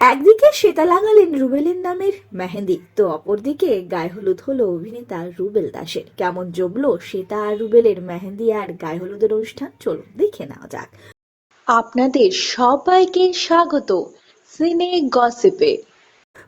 একদিকে শ্বেতা লাগালেন রুবেলের নামের মেহেন্দি, তো অপরদিকে গায়ে হলুদ হলো অভিনেতা রুবেল দাসের। কেমন জমলো শ্বেতা আর রুবেলের মেহেন্দি আর গায়ে হলুদের অনুষ্ঠান? চলো দেখে নেওয়া যাক। আপনাদের সবাইকে স্বাগত। সিনে গসিপে।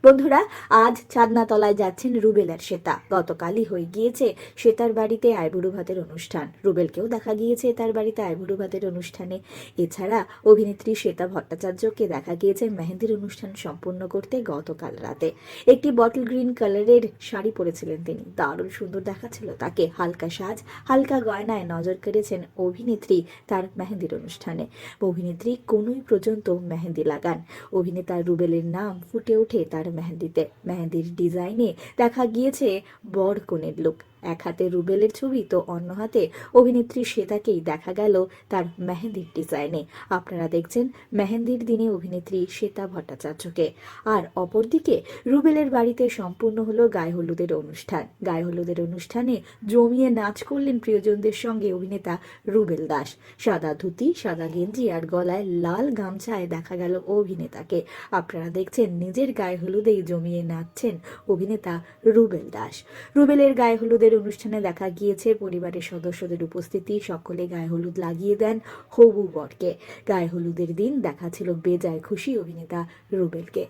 বন্ধুরা, আজ চাঁদনাতলায় যাচ্ছেন রুবেল আর শ্বেতা। গতকালই হয়ে গিয়েছে শ্বেতার বাড়িতে আইবুড়ো ভাতের অনুষ্ঠান। রুবেলকেও দেখা গিয়েছে তার বাড়িতে আইবুড়ো ভাতের অনুষ্ঠানে। এছাড়া অভিনেত্রী শ্বেতা ভট্টাচার্যকে দেখা গিয়েছে মেহেন্দির অনুষ্ঠান সম্পূর্ণ করতে গতকাল রাতে। একটি বটল গ্রিন কালারের শাড়ি পরেছিলেন তিনি। দারুণ সুন্দর দেখাচ্ছিল তাকে। হালকা সাজ, হালকা গয়নায় নজর কেড়েছেন অভিনেত্রী তার মেহেন্দির অনুষ্ঠানে। অভিনেত্রী কোনোই পর্যন্ত মেহেন্দি লাগান। অভিনেতা রুবেলের নাম ফুটে ওঠে তার মেহেন্দিতে মেহেন্দির ডিজাইনে দেখা গিয়েছে বর কনের লুক এক হাতে রুবেলের ছবি তো অন্য হাতে। অভিনেত্রী শ্বেতাকেই দেখা গেল তার মেহেন্দির ডিজাইনে। আপনারা দেখছেন মেহেন্দির দিনে অভিনেত্রী শ্বেতা ভট্টাচার্যকে। আর অপরদিকে রুবেলের বাড়িতে সম্পূর্ণ হলো গায়ে হলুদের অনুষ্ঠান। গায়ে হলুদের অনুষ্ঠানে জমিয়ে নাচ করলেন প্রিয়জনদের সঙ্গে অভিনেতা রুবেল দাস। সাদা ধুতি, সাদা গেঞ্জি আর গলায় লাল গামছায় দেখা গেল অভিনেতাকে। আপনারা দেখছেন নিজের গায়ে হলুদেই জমিয়ে নাচছেন অভিনেতা রুবেল দাস। রুবেলের গায়ে হলুদের অনুষ্ঠানে দেখা গিয়েছে, পরিবারের সদস্যদের উপস্থিতি, সকলে গায়ে হলুদ লাগিয়ে দেন হবু বরকে। গায়ে হলুদের দিন দেখা ছিল বেজায় খুশি অভিনেতা রুবেলকে।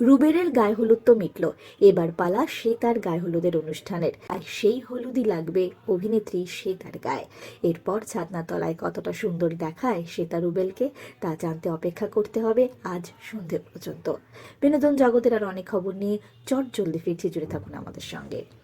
রুবেলের গায়ে হলুদ তো মিটল, এবার পালা সে তার গায়ে হলুদের অনুষ্ঠানের। আর সেই হলুদই লাগবে অভিনেত্রী সে তার গায়ে। এরপর ছাদনাতলায় কতটা সুন্দর দেখায় শ্বেতা রুবেলকে, তা জানতে অপেক্ষা করতে হবে আজ সন্ধে পর্যন্ত। বিনোদন জগতের আর অনেক খবর নিয়ে চট জলদি ফিরছি, জুড়ে থাকুন আমাদের সঙ্গে।